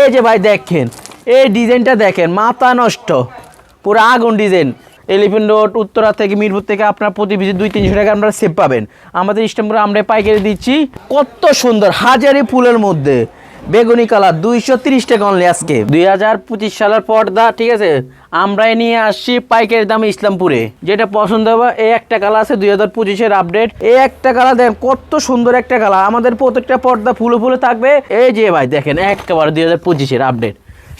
এই যে ভাই দেখেন, এই ডিজাইনটা দেখেন, মাথা নষ্ট। পুরো আগুন ডিজাইন। এলিফেন্ট রোড, উত্তরা থেকে মিরপুর থেকে আপনার প্রতি বিজি দুই, তিনশো টাকা আপনারা সেভ পাবেন। আমাদের স্টেম্পুরা আমরা পাইকারি দিচ্ছি, কত সুন্দর, হাজারি ফুলের মধ্যে। বেগুনি কালার দুইশো তিরিশ টাকা অনলি আজকে। দুই হাজার পঁচিশ সালের পর্দা, ঠিক আছে? আমরাই নিয়ে আসছি পাইকারি দামে ইসলামপুরে। যেটা পছন্দ হবে, এই একটা কালার আছে দুই হাজার পঁচিশের আপডেট এই একটা কালার দেখেন, কত সুন্দর একটা কালার। আমাদের প্রত্যেকটা পর্দা ফুলে ফুলে থাকবে। এই যে ভাই, দেখেন, একেবারে দুই হাজার পঁচিশের আপডেট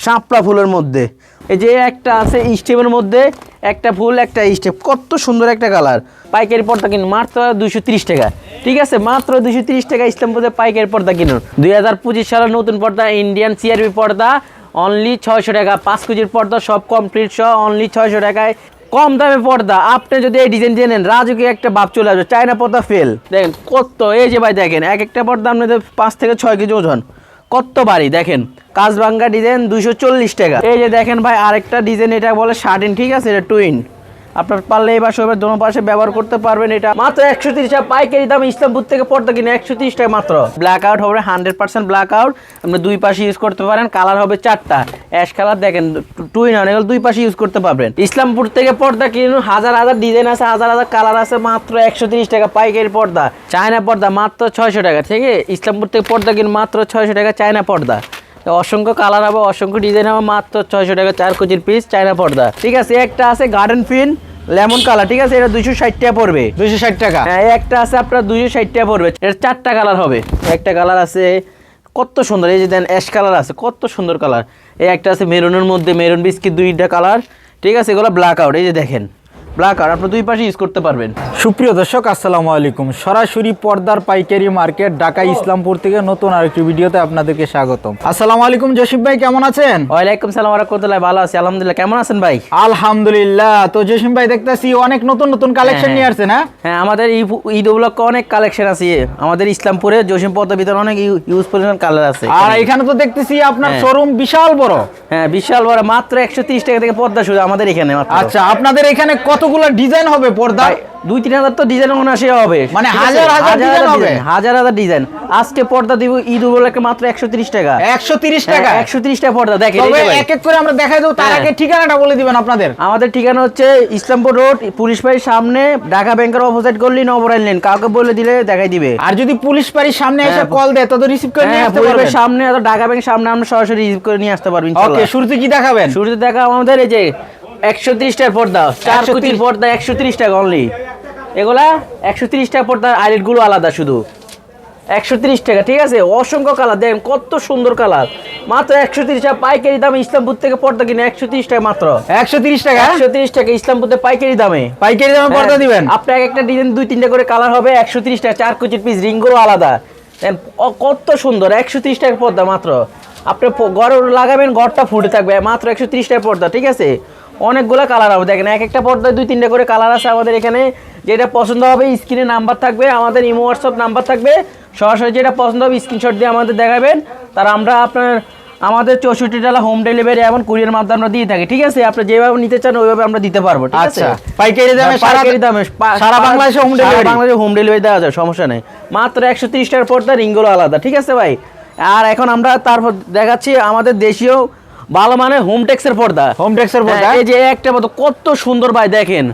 শাপলা ফুলের মধ্যে। এই যে একটা আছে স্টেপের মধ্যে, একটা ফুল, একটা স্টেপ। কত সুন্দর একটা কালার। পাইকারি পর্দা কিনুন মাত্র দুইশো তিরিশ টাকা। ঠিক আছে, মাত্র দুইশো তিরিশ টাকা ইসলামপুরে পাইকারি পর্দা কিনুন। দুই হাজার পঁচিশ সালের নতুন পর্দা ইন্ডিয়ান সিআরবি পর্দা অনলি ছয়শো টাকা। পাঁচ কেজির পর্দা সব কমপ্লিট সহ অনলি ছয়শো টাকায়। কম দামে পর্দা, আপনি যদি এই ডিজাইন জেনেন রাজুকে একটা ভাব চলে আসবে, চায়না পর্দা ফেল দেখেন কত, এই যে ভাই দেখেন, এক একটা পর্দা আপনাদের পাঁচ থেকে ছয় কেজি ওজন। কত বাড়ি দেখেন, কাজবাঙ্গা ডিজাইন চল্লিশ টাকা। এই যে দেখেন ভাই, আরেকটা ডিজাইন এটা বলে শার্টিন ঠিক আছে, এটা টুইন আপনার পারলে এই পাশে হবে, দোনো পাশে ব্যবহার করতে পারবেন এটা। মাত্র একশো তিরিশ টাকা পাইকারি দাম ইসলামপুর থেকে পড়তে কিনে, একশো তিরিশ টাকা মাত্র। ব্ল্যাক আউট হবে হান্ড্রেড পার্সেন্ট ব্ল্যাক আউট আপনি দুই পাশে ইউজ করতে পারেন কালার হবে চারটা। অ্যাশ কালার দেখেন টুইন অন এগুলো দুই পাশে ইউজ করতে পারবেন। ইসলামপুর থেকে পর্দা কিনুন, হাজার হাজার ডিজাইন আছে, হাজার হাজার কালার আছে, মাত্র একশো তিরিশ টাকা পাইকারি পর্দা। চায়না পর্দা, মাত্র ছয়শো টাকা, ঠিক আছে? ইসলামপুর থেকে পর্দা কিনুন, মাত্র ছয়শো টাকা চায়না পর্দা। অসংখ্য কালার হবে অসংখ্য ডিজাইন হবে মাত্র ছয়শো টাকা চার কেজির পিস চায়না পর্দা। ঠিক আছে একটা আছে গার্ডেন ফিন লেমন কালার ঠিক আছে এটা দুইশো ষাট টাকা পড়বে। দুইশো ষাট টাকা? হ্যাঁ একটা আছে আপনার দুইশো ষাট টাকা পড়বে এর চারটা কালার হবে। একটা কালার আছে কত সুন্দর এই যে দেন অ্যাশ কালার আছে কত সুন্দর কালার এই একটা আছে মেরুনের মধ্যে মেরুন বিস্কিট দুইটা কালার ঠিক আছে এগুলো ব্ল্যাক আউট এই যে দেখেন। আউট আপনি দুই পাশে ইউজ করতে পারবেন। সুপ্রিয় দর্শক আসসালামু আলাইকুম। সরাসরি পর্দার পাইকারি মার্কেট ঢাকা ইসলামপুর থেকে নতুন আরেকটি ভিডিওতে আপনাদেরকে স্বাগতম। আসসালামু আলাইকুম জসিম ভাই কেমন আছেন? ওয়ালাইকুম সালাম রহমতুল্লাহ ভালো আছি আলহামদুলিল্লাহ। কেমন আছেন ভাই? আলহামদুলিল্লাহ। তো জসিম ভাই দেখতেছি অনেক নতুন নতুন কালেকশন হ্যাঁ, নিয়ে আসছেন হ্যাঁ? হ্যাঁ আমাদের ঈদ- উপলক্ষে অনেক কালেকশন আছে। আমাদের ইসলামপুরে জসিম পদ্মা ভিতরে অনেক ইউজ পরিমাণ কালার আছে। আর এখানে তো দেখতেছি আপনার হ্যাঁ। শোরুম বিশাল বড়। হ্যাঁ বিশাল বড় মাত্র একশো তিরিশ টাকা থেকে পর্দা শুরু আমাদের এখানে মাত্র। আচ্ছা আপনাদের এখানে কতগুলো ডিজাইন হবে পর্দা দুই তিন হাজার তো ডিজাইন অনাসে হবে। মানে হাজার হাজার design হবে? হাজার হাজার ডিজাইন আজকে পর্দা দিব ঈদ উপলক্ষে মাত্র একশো তিরিশ টাকা। একশো তিরিশ টাকা? একশো তিরিশ টাকা পর্দা। দেখেন তবে এক এক করে আমরা দেখাই দেবো তার হ্যাঁ। আগে ঠিকানাটা বলে দিবেন আপনাদের। আমাদের ঠিকানা হচ্ছে ইসলামপুর রোড পুলিশ বাড়ির সামনে ঢাকা ব্যাংকের অপোজিট করলি নবরাইল লেন কাউকে বলে দিলে দেখাই দিবে। আর যদি পুলিশ বাড়ির সামনে এসে হ্যাঁ, কল দেয় তত রিসিভ করে নিয়ে হ্যাঁ আসতে পারবেন। সামনে অথবা ঢাকা ব্যাংকের সামনে আমরা সরাসরি রিসিভ করে নিয়ে আসতে পারবেন ওকে শুরুতে কি দেখাবেন? শুরুতে দেখা আমাদের এই যে একশো তিরিশ পর্দা চার কুচির পর্দা একশো তিরিশ টাকা অনলি এগুলা একশো তিরিশ টাকা পর্দার আইলেট আলাদা শুধু একশো তিরিশ টাকা ঠিক আছে অসংখ্য কালার দেখেন কত সুন্দর কালার মাত্র একশো তিরিশ টাকা পাইকারি দামে ইসলামপুর থেকে পর্দা কিনে একশো তিরিশ টাকা মাত্র একশো তিরিশ টাকা একশো তিরিশ টাকা ইসলামপুর থেকে পাইকারি দামে পাইকারি দামে পর্দা হ্যাঁ, দিবেন আপনার একটা ডিজাইন দুই তিনটা করে কালার হবে একশো তিরিশ টাকা চার কুচির পিস রিংগুলো আলাদা কত সুন্দর একশো তিরিশ টাকা পর্দা মাত্র আপনি ঘরে লাগাবেন ঘরটা ফুটে থাকবে মাত্র একশো তিরিশ টাকা পর্দা ঠিক আছে অনেকগুলো কালার হবে। দেখেন এক একটা পর্দায় দুই তিনটা করে কালার আছে আমাদের এখানে। যেটা পছন্দ হবে স্ক্রিনে নাম্বার থাকবে আমাদের ইমো হোয়াটসঅ্যাপ নাম্বার থাকবে। সরাসরি যেটা পছন্দ হবে স্ক্রিনশট দিয়ে আমাদের দেখাবেন। তার আমরা আপনার আমাদের চৌষট্টি টাকা হোম ডেলিভারি এবং কুরিয়ার মাধ্যমে আমরা দিয়ে থাকি। ঠিক আছে? আপনি যেভাবে নিতে চান ওইভাবে আমরা দিতে পারব। ঠিক আছে? আচ্ছা। পাইকারি দামে পাইকারি দামে সারা বাংলাদেশে হোম ডেলিভারি বাংলাদেশে হোম ডেলিভারি দেওয়া যায় সমস্যা নেই। মাত্র একশো তিরিশ টাকার পর্দা রিংগুলো আলাদা। ঠিক আছে ভাই? আর এখন আমরা তারপর দেখাচ্ছি আমাদের দেশীয় ভালো মানে হোম টেক্সের পর্দা। হোম টেক্সের পর্দা? হ্যাঁ, এই যে একটা মতো কত সুন্দর ভাই দেখেন।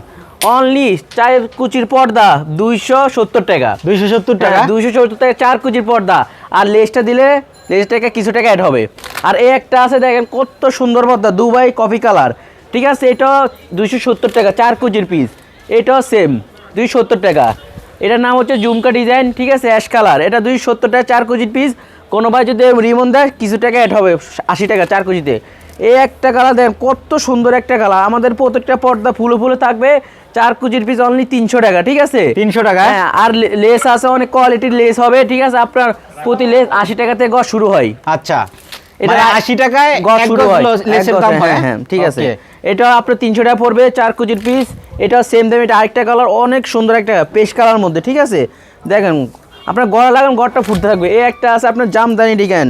অনলি চার কুচির পর্দা দুইশো সত্তর টাকা। দুইশো সত্তর টাকা? দুইশো সত্তর টাকা চার কুচির পর্দা। আর লেসটা দিলে লেসটাকে কিছু টাকা অ্যাড হবে। আর এই একটা আছে দেখেন কত সুন্দর পর্দা দুবাই কফি কালার ঠিক আছে এটা দুইশো সত্তর টাকা চার কুচির পিস এটাও সেম দুইশো সত্তর টাকা। এটার নাম হচ্ছে জুমকা ডিজাইন ঠিক আছে অ্যাশ কালার এটা দুইশো সত্তর টাকা চার কুচির পিস কোনো ভাই যদি রিমন দেয় কিছু টাকা অ্যাড হবে আশি টাকা চার কুচিতে এই একটা কালার দেখেন কত সুন্দর একটা কালার আমাদের প্রত্যেকটা পর্দা ফুলে ফুলে থাকবে চার কুচির পিস অনলি তিনশো টাকা ঠিক আছে? তিনশো টাকা? হ্যাঁ আর লেস আছে অনেক কোয়ালিটির লেস হবে ঠিক আছে? আপনার প্রতি লেস আশি টাকা থেকে গজ শুরু হয়। আচ্ছা। এটা এটা আশি টাকায় গজ এক শুরু লো- লেসের এক গজ, দাম হ্যাঁ? হ্যাঁ ঠিক আছে। এটা আপনার তিনশো টাকা পড়বে চার কুচির পিস এটা সেম দাম এটা আরেকটা কালার অনেক সুন্দর একটা পেস্ট কালার মধ্যে ঠিক আছে? দেখেন আপনার গড়া লাগান গড়টা ফুটতে থাকবে। এই একটা আছে আপনার জামদানি ডিজাইন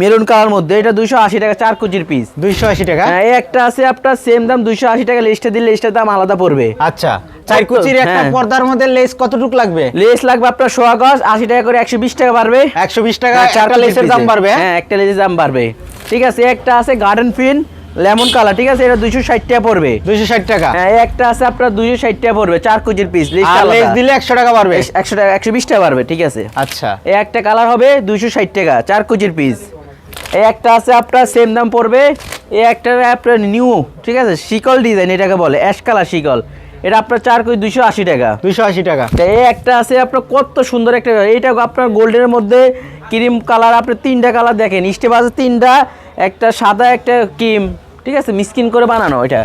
মেরুন কালার মধ্যে এটা দুশো আশি টাকা চার কুচির পিস দুইশো আশি টাকা? হ্যাঁ এই একটা আছে আপনার সেম দাম দুইশো আশি টাকা লিস্টে দিলে লিস্টের দাম আলাদা পড়বে। আচ্ছা চার কুচির একটা হ্যাঁ। পর্দার মধ্যে লেস কতটুক লাগবে? লেস লাগবে আপনার সোয়া গজ আশি টাকা করে একশো বিশ টাকা বাড়বে। একশো বিশ টাকা হ্যাঁ, চার লেসের দাম বাড়বে হ্যাঁ? হ্যাঁ একটা লেসের দাম বাড়বে। ঠিক আছে একটা আছে গার্ডেন ফিন লেমন কালার ঠিক আছে? এটা দুইশো ষাট টাকা পড়বে। দুইশো ষাট টাকা। হ্যাঁ এই একটা আছে আপনার দুইশো ষাট টাকা পড়বে চার কুচির পিস লিস্ট আর লেস দিলে একশো টাকা বাড়বে। একশো টাকা একশো বিশ টাকা বাড়বে ঠিক আছে? আচ্ছা। এই একটা কালার হবে দুইশো ষাট টাকা চার কুচির পিস এই একটা আছে আপনার সেম দাম পড়বে এই একটা আপনার নিউ ঠিক আছে? শিকল ডিজাইন এটাকে বলে অ্যাশ কালার শিকল। এটা আপনার চার কুচি দুইশো আশি টাকা। দুইশো আশি টাকা। তা এই একটা আছে আপনার কত সুন্দর একটা এইটা আপনার গোল্ডেনের মধ্যে ক্রিম কালার আপনার তিনটা কালার দেখেন। স্টেপ আছে তিনটা একটা সাদা একটা ক্রিম ঠিক আছে মিসকিন করে বানানো এটা।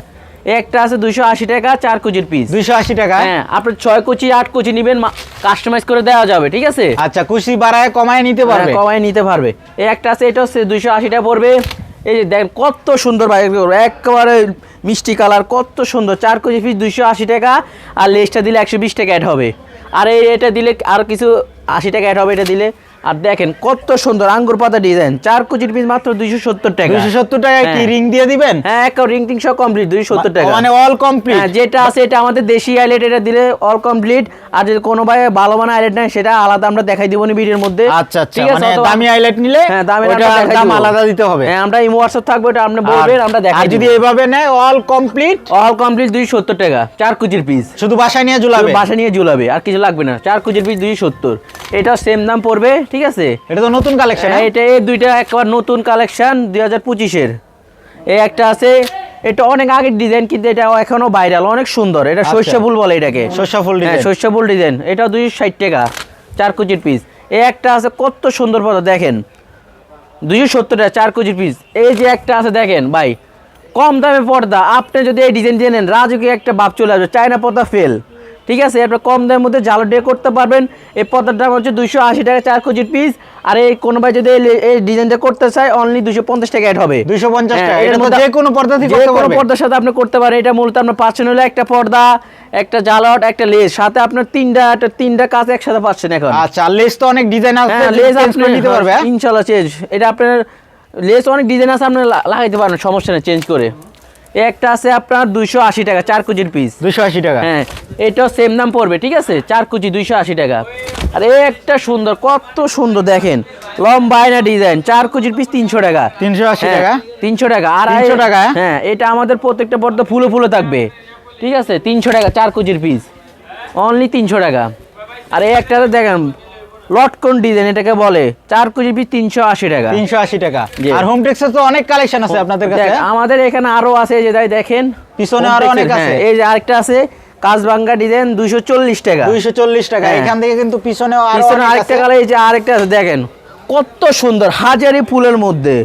একটা আছে দুইশো আশি টাকা চার কুচির পিস দুইশো আশি টাকা? হ্যাঁ আপনার ছয় কুচি আট কুচি নেবেন কাস্টমাইজ করে দেওয়া যাবে ঠিক আছে? আচ্ছা কুচি বাড়ায় কমায় নিতে পারবে? হ্যাঁ, কমায় নিতে পারবে। এই একটা আছে এটা হচ্ছে দুইশো আশি টাকা পড়বে। এই যে দেখেন কত সুন্দর ভাই একেবারে মিষ্টি কালার কত সুন্দর। চার কেজি পিস দুইশো আশি টাকা। আর লেসটা দিলে একশো বিশ টাকা অ্যাড হবে। আর এই এটা দিলে আর কিছু আশি টাকা অ্যাড হবে এটা দিলে। আর দেখেন কত সুন্দর আঙ্গুর পাতা ডিজাইন চার কুচির পিস মাত্র দুইশো সত্তর টাকা। দুইশো সত্তর টাকায় কি হ্যাঁ। রিং দিয়ে দিবেন? হ্যাঁ একটা রিং টিং সব কমপ্লিট দুইশো সত্তর টাকা। মানে অল কমপ্লিট হ্যাঁ যেটা আছে এটা আমাদের দেশি আইলেট এটা দিলে অল কমপ্লিট আর যদি কোনো ভাই ভালো মানের আইলেট নেয় সেটা আলাদা আমরা দেখাই দিব না ভিডিওর মধ্যে। আচ্ছা আচ্ছা। মানে দামি হাইলাইট নিলে হ্যাঁ দামি দাম আলাদা দিতে হবে। হ্যাঁ আমরা ইমো হোয়াটসঅ্যাপ থাকব এটা আপনি বলবেন আমরা দেখাই যদি এভাবে নেয় অল কমপ্লিট অল কমপ্লিট দুই সত্তর টাকা চার কুচির পিস শুধু বাসায় নিয়ে ঝুলাবে? বাসা নিয়ে ঝুলাবে আর কিছু লাগবে না চার কুচির পিস দুই সত্তর। এটা সেম দাম পড়বে ঠিক আছে? এটা তো নতুন কালেকশন হ্যাঁ, এটা এই দুইটা একবার নতুন কালেকশন দুই হাজার পঁচিশের। এই একটা আছে এটা অনেক আগের ডিজাইন কিন্তু এটা এখনও ভাইরাল অনেক সুন্দর। এটা আচ্ছা। শস্য ফুল বলে এটাকে। শস্য ফুল হ্যাঁ ডিজাইন শস্য ফুল ডিজাইন এটা দুইশো ষাট টাকা চার কুচির পিস এই একটা আছে কত সুন্দর পদ দেখেন। দুইশো সত্তর টাকা চার কুচির পিস এই যে একটা আছে দেখেন ভাই। কম দামে পর্দা। আপনি যদি এই ডিজাইন দিয়ে নেন রাজুকে একটা ভাব চলে আসবে চায়না পর্দা ফেল ঠিক আছে? আপনার কম দামের মধ্যে জালো ডে করতে পারবেন। এই পর্দার দাম হচ্ছে দুইশো আশি টাকা চার কুচির পিস আর এই কোনো ভাই যদি এই- ডিজাইনটা করতে চায় অনলি দুইশো পঞ্চাশ টাকা অ্যাড হবে। 250 হ্যাঁ, টাকা। এটার মধ্যে- যে কোনো পর্দা যে কোনো পর্দার সাথে আপনি করতে পারেন। এটা মূলত আপনার পাচ্ছেন হলো একটা পর্দা একটা জালট একটা লেস সাথে আপনার তিনটা একটা তিনটা কাজ একসাথে পাচ্ছেন এখন। আচ্ছা লেস তো অনেক ডিজাইন আছে হ্যাঁ লেস চেঞ্জ আপনি নিতে পারবে হ্যাঁ? ইনশাল্লাহ চেঞ্জ এটা আপনার লেস অনেক ডিজাইন আছে আপনি লাগাইতে পারেন সমস্যা নেই চেঞ্জ করে। একটা আছে আপনার দুইশো আশি টাকা চার কুচির পিস দুইশো আশি টাকা। হ্যাঁ এটাও সেম দাম পড়বে ঠিক আছে? চার কুচি দুইশো আশি টাকা। আর একটা সুন্দর কত সুন্দর দেখেন। লম্বা না ডিজাইন চার কুচির পিস তিনশো টাকা। তিনশো আশি হ্যাঁ, টাকা। তিনশো টাকা। আর 300 টাকা, হ্যাঁ? এটা আমাদের প্রত্যেকটা পর্দা ফুলে ফুলে থাকবে। ঠিক আছে? তিনশো টাকা চার কুচির পিস অনলি তিনশো টাকা। আর এই একটা দেখেন লটকন ডিজাইন এটাকে বলে? চার কুচির পিস তিনশো আশি টাকা। তিনশো আশি টাকা। আর হোম টেক্সের তো অনেক কালেকশন আছে আপনাদের কাছে। আমাদের এখানে আরও আছে যে তাই দেখেন। পিছনে আরও অনেক হ্যাঁ, আছে। এই যে আরেকটা আছে কাজবাঙ্গা ডিজাইন দুইশো চল্লিশ টাকা। দুইশো চল্লিশ টাকা। হ্যাঁ। এখান থেকে কিন্তু পিছনে পিছনে আরেকটা। কালার এই যে আরেকটা আছে দেখেন। কত সুন্দর হাজারি ফুলের মধ্যে।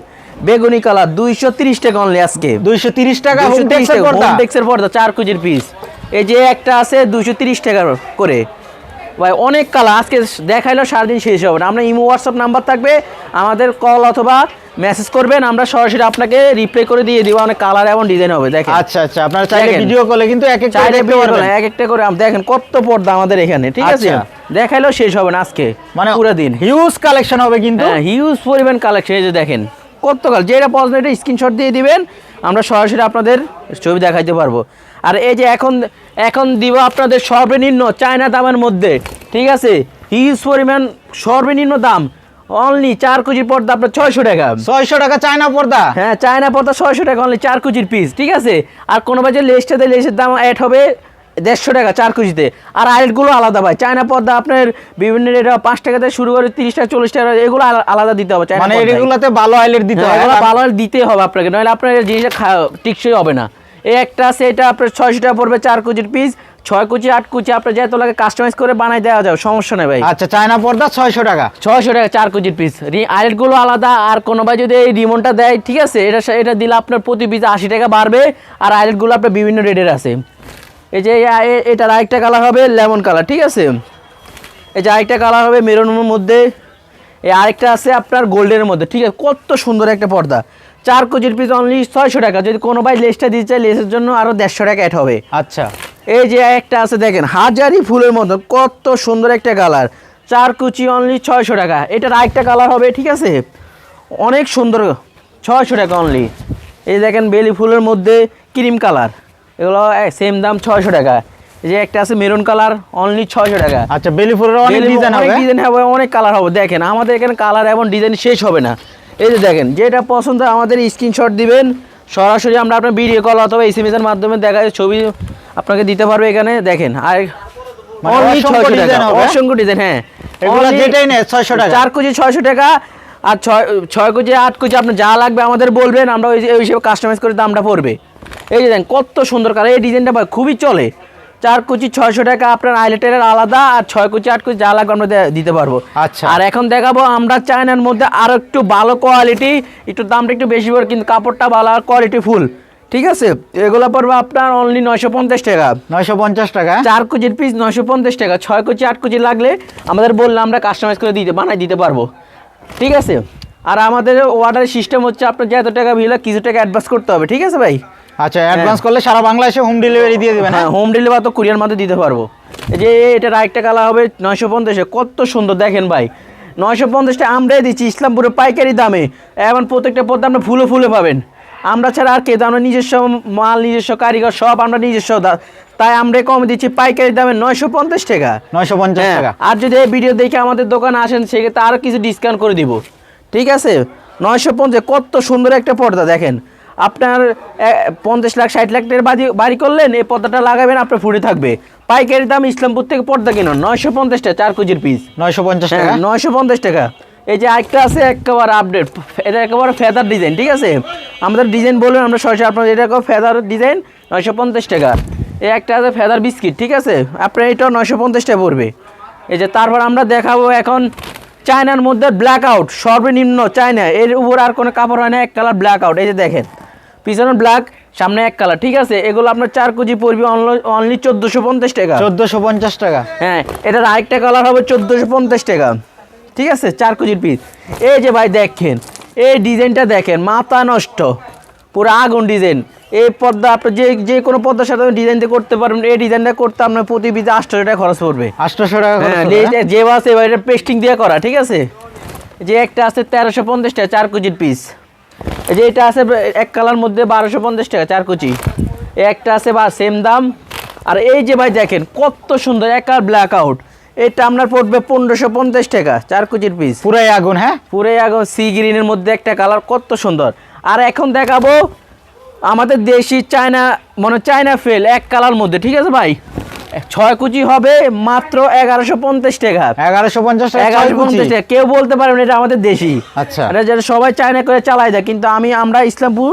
বেগুনি কালার দুইশো তিরিশ টাকা অনলি আজকে। দুইশো তিরিশ টাকা হোম 230 টেক্সের টাকা, পর্দা। চার কুচির পিস এই যে একটা আছে দুইশো তিরিশ টাকা করে। ভাই অনেক কালার। আজকে দেখাইলো সারাদিন শেষ হবে না। আমরা ইমো হোয়াটসঅ্যাপ নাম্বার থাকবে। আমাদের কল অথবা মেসেজ করবেন। আমরা সরাসরি আপনাকে রিপ্লাই করে দিয়ে দিব। অনেক কালার এবং ডিজাইন হবে দেখেন। আচ্ছা আচ্ছা। আপনারা চাইলে ভিডিও কলে কিন্তু এক এক করে চাইলে এক একটা করে দেখেন কত পর্দা আমাদের এখানে ঠিক আছে? আচ্ছা। দেখাইলেও শেষ হবে না আজকে মানে পুরো দিন। হিউজ কালেকশন হবে কিন্তু। হ্যাঁ হিউজ পরিমাণ কালেকশন এই যে দেখেন। কত কাল যেটা পছন্দ এটা স্ক্রিনশট দিয়ে দিবেন আমরা সরাসরি আপনাদের ছবি দেখাইতে পারব। আর এই যে এখন এখন দিব আপনাদের সর্বনিম্ন চায়না দামের মধ্যে ঠিক আছে? হিউজ পরিমাণ সর্বনিম্ন দাম অনলি চার কেজির পর্দা আপনার ছয়শো টাকা। ছয়শো টাকা চায়না পর্দা? হ্যাঁ চায়না পর্দা ছয়শো টাকা অনলি চার কেজির পিস ঠিক আছে? আর কোনো বাজে লেসটাতে লেসের দাম অ্যাড হবে দেড়শো টাকা চার কেজিতে। আর আইলগুলো আলাদা ভাই। চায়না পর্দা আপনার বিভিন্ন রেট পাঁচ টাকা থেকে শুরু করে তিরিশ টাকা চল্লিশ টাকা এগুলো আলাদা দিতে হবে মানে। এগুলাতে ভালো আইলের দিতে হবে ভালো আইল দিতে হবে আপনাকে নইলে আপনার জিনিসটা টিকসই হবে না। এই একটা আছে এটা আপনার ছয়শো টাকা পড়বে চার কেজির পিস ছয় কুচি আট কুচি আপনার যেহেতু লাগে কাস্টমাইজ করে বানাই দেওয়া যাবে সমস্যা নেই ভাই। আচ্ছা চায়না পর্দা ছয়শো টাকা। ছয়শো টাকা চার কেজির পিস আইলেটগুলো আলাদা আর কোনো ভাই যদি এই রিমনটা দেয় ঠিক আছে এটা এটা দিলে আপনার প্রতি পিস আশি টাকা বাড়বে আর আইলেটগুলো আপনার বিভিন্ন রেটের আছে। এই যে এটার আরেকটা কালার হবে লেমন কালার ঠিক আছে? এই যে আরেকটা কালার হবে মেরুনের মধ্যে। এই আরেকটা আছে আপনার গোল্ডের মধ্যে ঠিক আছে? কত সুন্দর একটা পর্দা। চার কেজির পিস অনলি ছয়শো টাকা। যদি কোনো ভাই লেসটা দিতে চায় লেসের জন্য আরও দেড়শো টাকা অ্যাড হবে। আচ্ছা। এই যে একটা আছে দেখেন হাজারি ফুলের মতো কত সুন্দর একটা কালার চার কুচি অনলি ছয়শো টাকা। এটার আরেকটা কালার হবে ঠিক আছে? অনেক সুন্দর ছয়শো টাকা অনলি এই দেখেন বেলি ফুলের মধ্যে ক্রিম কালার এগুলো সেম দাম ছয়শো টাকা। এই যে একটা আছে মেরুন কালার অনলি ছয়শো টাকা। আচ্ছা বেলি ফুলের অনেক ডিজাইন অনেক হবে? ডিজাইন হবে অনেক কালার হবে। দেখেন আমাদের এখানে কালার এবং ডিজাইন শেষ হবে না। এই যে দেখেন যেটা পছন্দ আমাদের স্ক্রিনশট দিবেন। সরাসরি আমরা আপনার ভিডিও কল অথবা এসএমএস এর মাধ্যমে দেখা ছবি আপনাকে দিতে পারবে এখানে। দেখেন আর মানে অসংখ্য 600 টাকা, অসংখ্য ডিজাইন হ্যাঁ। এগুলো যেটাই নেয় 600 টাকা। চার কেজি ছয়শো টাকা আর ছয় ছয় কেজি আট কেজি আপনার যা লাগবে আমাদের বলবেন আমরা ওই ওই হিসেবে কাস্টমাইজ করে দামটা পড়বে। এই দেখেন কত সুন্দর কালার এই ডিজাইনটা ভাই খুবই চলে। চার কুচি ছয়শো টাকা আপনার আইলেটের আলাদা আর ছয় কুচি আট কুচি যা লাগবে আমরা দিতে পারব। আচ্ছা। আর এখন দেখাবো আমরা চায়নার মধ্যে আরও একটু ভালো কোয়ালিটি একটু দামটা একটু বেশি পড়ে কিন্তু কাপড়টা ভালো আর কোয়ালিটি ফুল ঠিক আছে? এগুলো পড়বে আপনার অনলি নয়শো পঞ্চাশ টাকা। নয়শো পঞ্চাশ টাকা? চার কেজির পিস নয়শো পঞ্চাশ টাকা ছয় কেজি আট কেজি লাগলে আমাদের বললে আমরা কাস্টমাইজ করে দিতে বানাই দিতে পারব। ঠিক আছে? আর আমাদের অর্ডারের সিস্টেম হচ্ছে আপনার যে এত টাকা বিল কিছু টাকা অ্যাডভান্স করতে হবে ঠিক আছে ভাই? আচ্ছা অ্যাডভান্স করলে সারা বাংলাদেশে হোম ডেলিভারি দিয়ে দেবেন হ্যাঁ হোম ডেলিভারি তো কুরিয়ার মাধ্যমে দিতে পারব। এই যে এটা আরেকটা কালার হবে নয়শো পঞ্চাশে কত সুন্দর দেখেন ভাই। নয়শো পঞ্চাশটা আমরাই দিচ্ছি ইসলামপুরে পাইকারি দামে। এবং প্রত্যেকটা পদ্মা আপনি ফুলে ফুলে পাবেন। আমরা ছাড়া আর কে দাম আমরা নিজস্ব মাল নিজস্ব কারিগর সব আমরা নিজস্ব তাই আমরা কম দিচ্ছি পাইকারি দামে নয়শো পঞ্চাশ টাকা। নয়শো পঞ্চাশ হ্যাঁ, টাকা। আর যদি এই ভিডিও দেখে আমাদের দোকানে আসেন সেক্ষেত্রে আরও কিছু ডিসকাউন্ট করে দিব। ঠিক আছে? নয়শো পঞ্চাশ কত সুন্দর একটা পর্দা দেখেন। আপনার পঞ্চাশ লাখ ষাট লাখ টাকার বাড়ি বাড়ি করলেন এই পর্দাটা লাগাবেন আপনার ফুটে থাকবে। পাইকারি দাম ইসলামপুর থেকে পর্দা কিনুন। নয়শো পঞ্চাশ টাকা চার কেজির পিস নয়শো পঞ্চাশ হ্যাঁ টাকা? নয়শো পঞ্চাশ টাকা। এই যে আরেকটা আছে একেবারে আপডেট এটা একেবারে ফেদার ডিজাইন ঠিক আছে? আমাদের ডিজাইন বলুন আমরা সরাসরি আপনার এটা ফেদার ডিজাইন নয়শো পঞ্চাশ টাকা। এই একটা আছে ফেদার বিস্কিট ঠিক আছে? আপনার এটাও নয়শো পঞ্চাশ টাকা পড়বে। এই যে তারপর আমরা দেখাবো এখন চায়নার মধ্যে ব্ল্যাক আউট সর্বনিম্ন চায়না। এর উপর আর কোনো কাপড় হয় না এক কালার ব্ল্যাক আউট এই যে দেখেন। পিছনে ব্ল্যাক সামনে এক কালার ঠিক আছে? এগুলো আপনার চার কেজি পড়বে অনলি চোদ্দোশো পঞ্চাশ টাকা। চোদ্দোশো পঞ্চাশ টাকা। হ্যাঁ এটার আরেকটা কালার হবে চোদ্দোশো পঞ্চাশ টাকা। ঠিক আছে? চার কেজির পিস এই যে ভাই দেখেন এই ডিজাইনটা দেখেন মাথা নষ্ট। পুরো আগুন ডিজাইন। এই পর্দা আপনি যে যে কোনো পর্দার সাথে ডিজাইন দিয়ে করতে পারবেন এই ডিজাইনটা করতে আপনার প্রতি পিসে আটশো টাকা খরচ পড়বে। আটশোশো টাকা হ্যাঁ? যে- যে আছে এবার এটা পেস্টিং দিয়ে করা ঠিক আছে? যে একটা আছে তেরোশো পঞ্চাশ টাকা চার কেজির পিস এই যে এটা আছে এক কালার মধ্যে বারোশো পঞ্চাশ টাকা চার এই একটা আছে বা সেম দাম। আর এই যে ভাই দেখেন কত সুন্দর এক আর ব্ল্যাক আউট এটা আপনার পড়বে পনেরোশো পঞ্চাশ টাকা চার কেজির পিস পুরাই আগুন হ্যাঁ? পুরো আগুন সি গ্রিনের মধ্যে একটা কালার কত সুন্দর। আর এখন দেখাবো আমাদের দেশি চায়না মানে চায়না ফেল এক কালার মধ্যে ঠিক আছে ভাই? ছয় কুচি হবে মাত্র এগারোশো পঞ্চাশ টাকা। এগারোশো পঞ্চাশ এগারোশো পঞ্চাশ টাকা। কেউ বলতে পারবে না এটা আমাদের দেশি। আচ্ছা। এটা যেটা সবাই চায়না করে চালাই দেয় কিন্তু আমি আমরা ইসলামপুর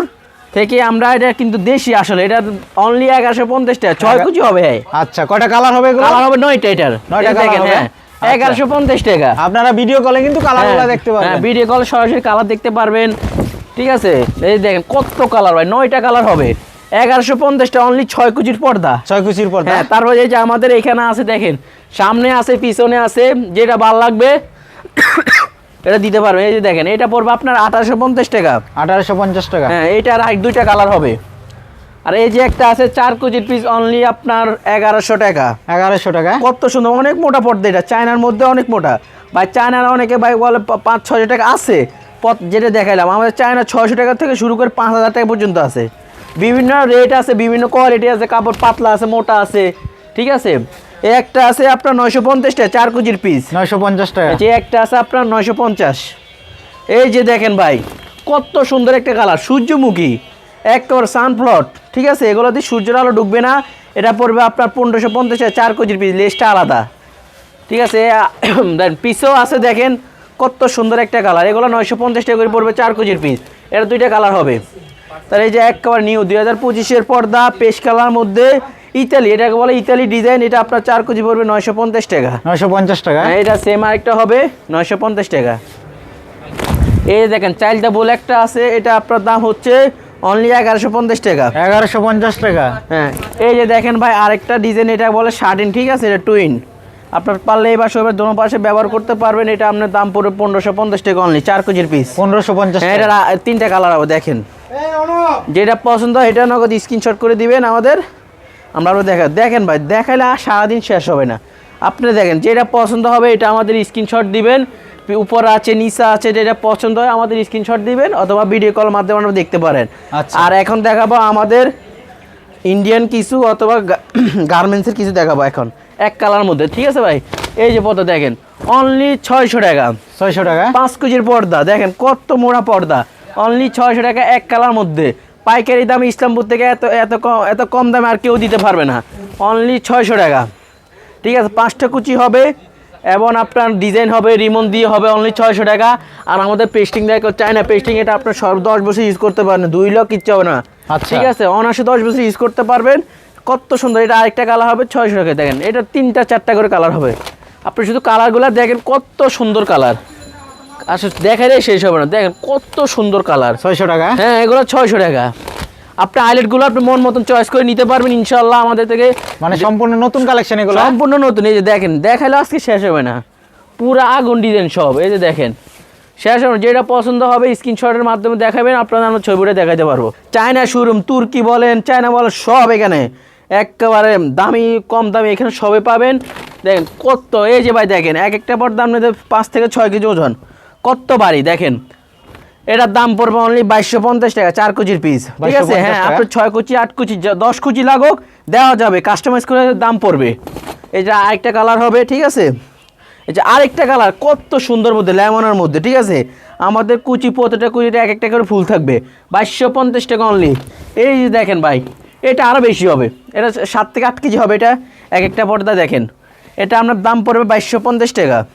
থেকে আমরা এটা কিন্তু দেশি আসলে এটা অনলি এগারোশো পঞ্চাশ টাকা। ছয় কুচি হবে। আচ্ছা কটা কালার হবে কালার হবে নয়টা এটার। নয়টা হবে? হ্যাঁ আচ্ছা। এগারোশো পঞ্চাশ টাকা। আপনারা ভিডিও কলে কিন্তু কালারগুলো দেখতে পারবেন। ভিডিও কল সরাসরি কালার দেখতে পারবেন। ঠিক আছে? এই দেখেন কত কালার ভাই নয়টা কালার হবে। এগারোশো পঞ্চাশটা অনলি ছয় কুচির পর্দা। ছয় কুচির পর্দা? হ্যাঁ তারপরে এই যে আমাদের এখানে আছে দেখেন সামনে আছে পিছনে আছে যেটা ভালো লাগবে এটা দিতে পারবেন। এই যে দেখেন এটা পড়বে আপনার আঠারোশো পঞ্চাশ টাকা। আঠারোশো পঞ্চাশ টাকা। হ্যাঁ এইটার আর দুইটা কালার হবে। আর এই যে একটা আছে চার কুচির পিস অনলি আপনার এগারোশো টাকা। এগারোশো টাকা। কত সুন্দর অনেক মোটা পর্দা এটা চায়নার মধ্যে অনেক মোটা। ভাই চায়নার অনেকে ভাই বলে পাঁচ ছয়শো টাকা আছে। পথ যেটা দেখাইলাম আমাদের চায়না ছয়শো টাকা থেকে শুরু করে পাঁচ হাজার টাকা পর্যন্ত আছে। বিভিন্ন রেট আছে বিভিন্ন কোয়ালিটি আছে কাপড় পাতলা আছে মোটা আছে ঠিক আছে? একটা আছে আপনার নয়শো পঞ্চাশ টাকা চার কেজির পিস নয়শো পঞ্চাশ টাকা। যে একটা আছে আপনার নয়শো পঞ্চাশ। এই যে দেখেন ভাই কত সুন্দর একটা কালার সূর্যমুখী একেবারে সানফ্লট ঠিক আছে? এগুলোতে সূর্যের আলো ঢুকবে না এটা পড়বে আপনার পনেরোশো পঞ্চাশ টাকা চার কেজির পিস লেসটা আলাদা। ঠিক আছে? দেন পিসও আছে দেখেন কত সুন্দর একটা কালার। এগুলো নয়শো পঞ্চাশ টাকা করে পড়বে চার কেজির পিস এটা দুইটা কালার হবে। তার এই যে একেবারে নিউ দুই হাজার পঁচিশের পর্দা পেশ কালার মধ্যে ইতালি এটাকে বলে ইতালি ডিজাইন এটা আপনার চার কেজি পড়বে নয়শো পঞ্চাশ টাকা। নয়শো পঞ্চাশ টাকা। হ্যাঁ, এটা সেম আরেকটা হবে নয়শো পঞ্চাশ টাকা। এই দেখেন চাইল্ডটা বলে একটা আছে এটা আপনার দাম হচ্ছে অনলি এগারোশো পঞ্চাশ টাকা। এগারোশো পঞ্চাশ টাকা। হ্যাঁ এই যে দেখেন ভাই আরেকটা ডিজাইন এটা বলে শার্টিন ঠিক আছে? এটা টুইন আপনার পারলে এবার সবার দোনো পাশে ব্যবহার করতে পারবেন এটা আপনার দাম পড়বে পনেরোশো পঞ্চাশ টাকা অনলি চার কেজির পিস পনেরোশো পঞ্চাশ হ্যাঁ এটা তিনটা কালার হবে দেখেন। যেটা পছন্দ হয় এটা নগদ স্ক্রিনশট করে দিবেন আমাদের। আমরা আরও দেখা দেখেন ভাই দেখাইলে আর সারাদিন শেষ হবে না। আপনি দেখেন যেটা পছন্দ হবে এটা আমাদের স্ক্রিনশট দিবেন। উপর আছে নিচা আছে যেটা পছন্দ হয় আমাদের স্ক্রিনশট দিবেন অথবা ভিডিও কল মাধ্যমে আমরা দেখতে পারেন। আচ্ছা। আর এখন দেখাবো আমাদের ইন্ডিয়ান কিছু অথবা গার্মেন্টসের কিছু দেখাবো এখন। এক কালার মধ্যে ঠিক আছে ভাই? এই যে পর্দা দেখেন অনলি ছয়শো টাকা। ছয়শো টাকা। পাঁচ কেজির পর্দা দেখেন কত মোড়া পর্দা। অনলি ছয়শো টাকা এক কালার মধ্যে। পাইকারি দাম ইসলামপুর থেকে এত এত কম এত কম দামে আর কেউ দিতে পারবে না। অনলি ছয়শো টাকা। ঠিক আছে পাঁচটা কুচি হবে এবং আপনার ডিজাইন হবে রিমন দিয়ে হবে অনলি ছয়শো টাকা। আর আমাদের পেস্টিং দেখো চায়না পেস্টিং এটা আপনার সব দশ বছর ইউজ করতে পারেন দুই লক্ষ কিচ্ছু হবে না। আচ্ছা। ঠিক আছে অনায়াসে দশ বছর ইউজ করতে পারবেন। কত সুন্দর এটা আরেকটা কালার হবে ছয়শো টাকা দেখেন। এটা তিনটা চারটা করে কালার হবে। আপনি শুধু কালারগুলো দেখেন কত সুন্দর কালার আসলে দেখালে শেষ হবে না। দেখেন কত সুন্দর কালার। ছয়শো টাকা? হ্যাঁ এগুলো ছয়শো টাকা। আপনি আইলেটগুলো আপনি মন মতন চয়েস করে নিতে পারবেন ইনশাল্লাহ আমাদের থেকে। মানে সম্পূর্ণ নতুন কালেকশন এগুলো? সম্পূর্ণ নতুন এই যে দেখেন দেখালে আজকে শেষ হবে না। পুরো আগুন ডিজাইন সব এই যে দেখেন। শেষ হবে যেটা পছন্দ হবে স্ক্রিনশটের মাধ্যমে দেখাবেন আপনারা আমরা ছবিটা দেখাতে পারব। চায়না শোরুম তুর্কি বলেন চায়না বলেন সব এখানে। একেবারে দামি কম দামি এখানে সবে পাবেন। দেখেন কত এই যে ভাই দেখেন এক একটা পর দাম নিতে পাঁচ থেকে ছয় কেজি ওজন। কত বাড়ি? দেখেন। এটার দাম পড়বে অনলি বাইশশো পঞ্চাশ টাকা চার কুচির পিস ঠিক আছে? হ্যাঁ আপনার ছয় কুচি আট কুচি যা- দশ কুচি লাগুক দেওয়া যাবে। কাস্টমাইজ করে দাম পড়বে। এই যে আরেকটা কালার হবে ঠিক আছে? এই যে আরেকটা কালার কত সুন্দর মধ্যে লেমনের মধ্যে ঠিক আছে? আমাদের কুচি প্রতিটা কুচিটা এক একটা করে ফুল থাকবে। বাইশশো পঞ্চাশ টাকা অনলি এই যে দেখেন ভাই এটা আরও বেশি হবে। এটা সাত থেকে আট কেজি হবে এটা। এক একটা পর্দা দেখেন। এটা আপনার দাম পড়বে বাইশশো পঞ্চাশ টাকা।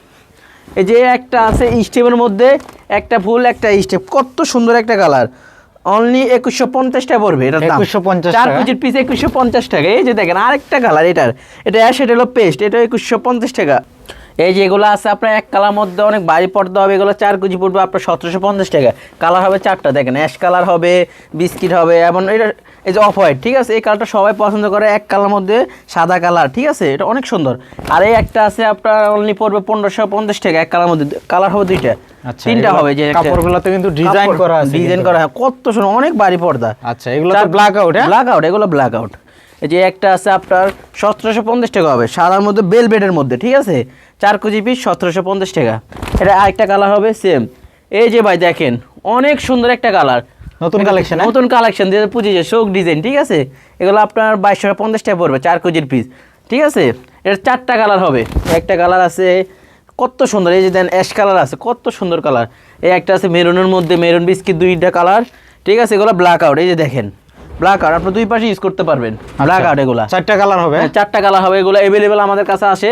এই যে একটা আছে স্টেপের মধ্যে একটা ফুল একটা স্টেপ। কত সুন্দর একটা কালার। অনলি একুশশো পঞ্চাশ টাকা পড়বে এটা 2150 চার টাকা। কেজির পিস একুশশো পঞ্চাশ টাকা। এই যে দেখেন আরেকটা কালার এটার। এটা অ্যাশ এটা হলো পেস্ট এটা একুশশো পঞ্চাশ টাকা। এই যে এগুলো আছে আপনার এক কালার মধ্যে অনেক বাড়ি পর্দা হবে এগুলো চার কেজি পড়বে আপনার সতেরোশো পঞ্চাশ টাকা। কালার হবে চারটা। দেখেন অ্যাশ কালার হবে বিস্কিট হবে এমন এটা এই যে অফ হোয়াইট ঠিক আছে? এই কালারটা সবাই পছন্দ করে। এক কালার মধ্যে সাদা কালার ঠিক আছে? এটা অনেক সুন্দর। আর এই একটা আছে আপনার অনলি পড়বে পনেরোশো পঞ্চাশ টাকা এক কালার মধ্যে। কালার হবে দুইটা। আচ্ছা, তিনটা হবে যে কাপড়গুলোতে কিন্তু ডিজাইন করা আছে ডিজাইন করা হয়। কত সুন্দর অনেক বাড়ি পর্দা। আচ্ছা এগুলো তো ব্ল্যাক আউট হ্যাঁ? ব্ল্যাক আউট এগুলো ব্ল্যাক আউট এই যে একটা আছে আপনার সতেরোশো পঞ্চাশ টাকা হবে। সাদার মধ্যে বেল বেডের মধ্যে ঠিক আছে? চার কেজি পিস সতেরোশো পঞ্চাশ টাকা। এটা আরেকটা কালার হবে সেম এই যে ভাই দেখেন অনেক সুন্দর একটা কালার। নতুন কালেকশন নতুন কালেকশন দিয়ে পুজিছে শোক ডিজাইন ঠিক আছে? এগুলো আপনার বাইশশো পঞ্চাশ টাকা পড়বে চার কেজির পিস ঠিক আছে? এটা চারটা কালার হবে। একটা কালার আছে কত সুন্দর এই যে দেন অ্যাশ কালার আছে কত সুন্দর কালার এই একটা আছে মেরুনের মধ্যে মেরুন বিস্কিট দুইটা কালার ঠিক আছে? এগুলো ব্ল্যাক আউট এই যে দেখেন ব্ল্যাক আউট আপনি দুই পাশে ইউজ করতে পারবেন ব্ল্যাক আউট এগুলা। চারটা কালার হবে। হ্যাঁ, চারটা কালার হবে এগুলো অ্যাভেলেবেল আমাদের কাছে আসে।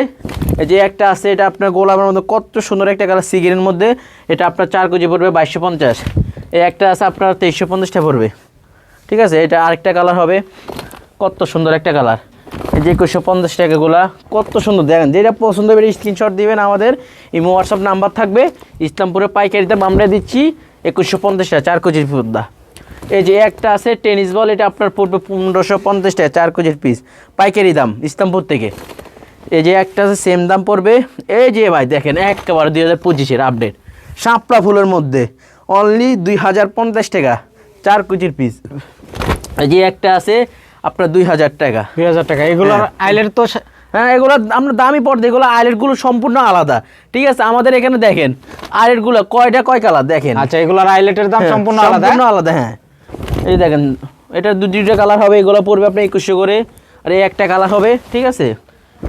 এই যে একটা আছে এটা আপনার গোলাপের মধ্যে কত সুন্দর একটা কালার সিগারের মধ্যে এটা আপনার চার কেজি পড়বে বাইশশো পঞ্চাশ। এই একটা আছে আপনার তেইশশো পঞ্চাশটা পড়বে। ঠিক আছে? এটা আরেকটা কালার হবে। কত সুন্দর একটা কালার এই যে একুশশো পঞ্চাশ টাকাগুলা কত সুন্দর। দেখেন, যেটা পছন্দ হবে স্ক্রিনশট দিবেন আমাদের। ইমো হোয়াটসঅ্যাপ নাম্বার থাকবে। ইসলামপুরের পাইকারি দাম আমরা দিচ্ছি একুশশো পঞ্চাশ টাকা, চার কেজির পর্দা। এই যে একটা আছে টেনিস বল, এটা আপনার পড়বে পনেরোশো পঞ্চাশ টাকা, চার কেজির পিস পাইকারি দাম ইসলামপুর থেকে। এই যে একটা আছে সেম দাম পড়বে। এই যে ভাই, দেখেন, একেবারে দুই হাজার পঁচিশের আপডেট শাপলা ফুলের মধ্যে। অনলি দুই হাজার পঞ্চাশ টাকা চার কেজির পিস এই যে একটা আছে আপনার দুই হাজার টাকা। দুই হাজার টাকা। এগুলো হ্যাঁ। আইলের তো হ্যাঁ এগুলো আমরা দামি পর্দা এগুলো আইলেটগুলো সম্পূর্ণ আলাদা। ঠিক আছে আমাদের এখানে দেখেন আইলেটগুলো কয়টা কয় কালার দেখেন। আচ্ছা এগুলোর আইলেটের দাম হ্যাঁ, সম্পূর্ণ আলাদা সম্পূর্ণ আলাদা হ্যাঁ। এই দেখেন এটা দু দুইটা কালার হবে এগুলো পড়বে আপনি একুশশো করে। আর এই একটা কালার হবে ঠিক আছে?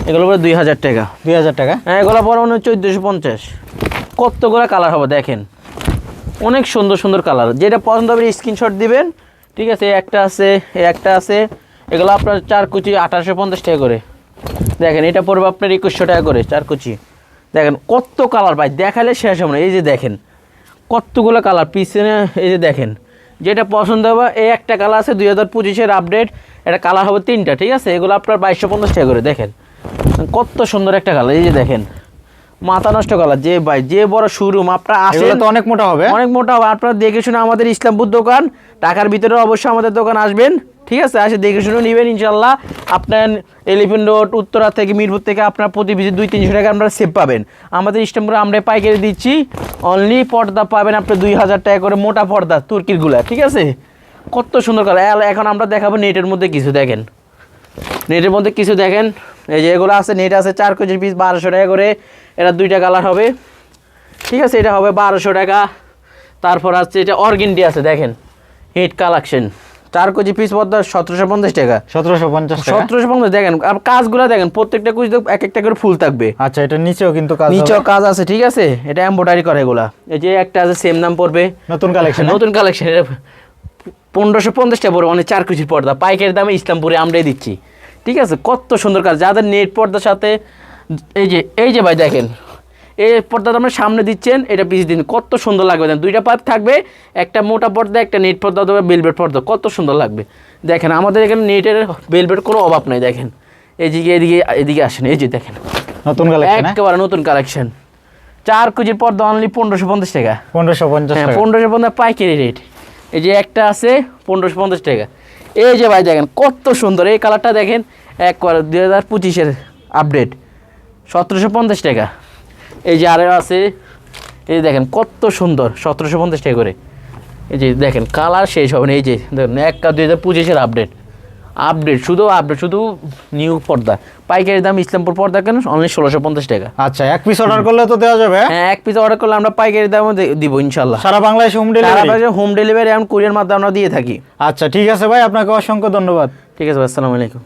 এগুলো পড়বে দুই হাজার টাকা। দুই হাজার টাকা? হ্যাঁ এগুলো পড়বে মনে হয় চোদ্দোশো পঞ্চাশ। কতগুলো কালার হবে দেখেন। অনেক সুন্দর সুন্দর কালার যেটা পছন্দ হবে স্ক্রিনশট দিবেন। ঠিক আছে একটা আছে একটা আছে। এগুলো আপনার চার কুচি আঠারোশো পঞ্চাশ টাকা করে। দেখেন, এটা পড়বে আপনার একুশশো টাকা করে, চার কুচি। দেখেন, কত কালার ভাই, দেখালে শেষ হবে না। এই যে দেখেন, কতগুলো কালার পিছনে, এই যে দেখেন। যেটা পছন্দ হবে, এই একটা কালার আছে, দুই হাজার পঁচিশের আপডেট এটা কালার হবে তিনটা, ঠিক আছে? এগুলো আপনার বাইশশো পঞ্চাশ টাকা করে, দেখেন। কত সুন্দর একটা কালার এই যে দেখেন। মাথা নষ্ট করা যে ভাই যে বড় শোরুম আপনার আসলে তো অনেক মোটা হবে। অনেক মোটা হবে। আপনারা দেখে শুনে আমাদের ইসলামপুর দোকান টাকার ভিতরে অবশ্যই আমাদের দোকান আসবেন। ঠিক আছে? আসে দেখে শুনে নেবেন ইনশাল্লাহ আপনার এলিফেন্ট রোড উত্তরা থেকে মিরপুর থেকে আপনার প্রতি পিসে দুই তিনশো টাকা আপনারা সেভ পাবেন। আমাদের ইসলামপুরে আমরা পাইকারি দিচ্ছি। অনলি পর্দা পাবেন আপনি দুই হাজার টাকা করে মোটা পর্দা তুর্কিরগুলা ঠিক আছে? কত সুন্দর কালার এখন আমরা দেখাবো নেটের মধ্যে কিছু দেখেন। নেটের মধ্যে কিছু দেখেন। এই যে এগুলো আছে নেট আছে চার কেজির পিস বারোশো টাকা করে। এটা দুইটা কালার হবে। ঠিক আছে এটা হবে বারোশো টাকা। তারপর আছে এটা অর্গেন্ডি আছে দেখেন। হিট কালেকশন চার কেজি পিস পদ্মা সতেরোশো পঞ্চাশ টাকা। সতেরোশো পঞ্চাশ সতেরোশো পঞ্চাশ দেখেন। আর কাজগুলো দেখেন প্রত্যেকটা কুচি এক একটা করে ফুল থাকবে। আচ্ছা এটা নিচেও কিন্তু কাজ নিচেও কাজ আছে ঠিক আছে? এটা এম্ব্রয়ডারি করে এগুলা। এই যে একটা আছে সেম দাম পড়বে। নতুন কালেকশন নতুন কালেকশন পনেরোশো পঞ্চাশটা পড়বে মানে চার কুচির পর্দা। পাইকারি দামে ইসলামপুরে আমরাই দিচ্ছি। ঠিক আছে? কত সুন্দর কাজ। যাদের নেট পর্দার সাথে এই যে এই যে ভাই দেখেন এই পর্দাটা আমরা সামনে দিচ্ছেন এটা পিছিয়ে দিন। কত সুন্দর লাগবে দেখেন। দুইটা পাত থাকবে একটা মোটা পর্দা একটা নেট পর্দা দেবে বেলবেট পর্দা। কত সুন্দর লাগবে। দেখেন আমাদের এখানে নেটের বেলবেট কোনো অভাব নাই দেখেন। এদিকে এদিকে এদিকে আসেন এই যে দেখেন। নতুন কালেকশন একেবারে নতুন কালেকশন চার কেজির পর্দা অনলি পনেরোশো পঞ্চাশ টাকা। পনেরোশো পঞ্চাশ হ্যাঁ পনেরোশো পঞ্চাশ পাইকারি রেট এই যে একটা আছে পনেরোশো পঞ্চাশ টাকা। এই যে ভাই দেখেন, কত সুন্দর। এই কালারটা দেখেন এক দু হাজার পঁচিশের আপডেট সতেরোশো পঞ্চাশ টাকা। এই যে আরও আছে, এই দেখেন, কত সুন্দর, সতেরোশো পঞ্চাশ টাকা করে। এই যে দেখেন কালার শেষ হবে না, এই যে দেখেন এক দু হাজার পঁচিশের আপডেট আপডেট শুধু আপডেট শুধু নিউ পর্দা। পাইকারি দাম ইসলামপুর পর্দা কেন? অনলি ষোলোশো পঞ্চাশ টাকা। আচ্ছা এক পিস অর্ডার করলে তো দেওয়া যাবে। হ্যাঁ এক পিস অর্ডার করলে আমরা পাইকারি দামও দিব ইনশাল্লাহ সারা বাংলাদেশে হোম ডেলিভারি হোম ডেলিভারি এবং কুরিয়ার মাধ্যমে আমরা দিয়ে থাকি। আচ্ছা ঠিক আছে ভাই আপনাকে অসংখ্য ধন্যবাদ। ঠিক আছে ভাই, আসসালামু আলাইকুম।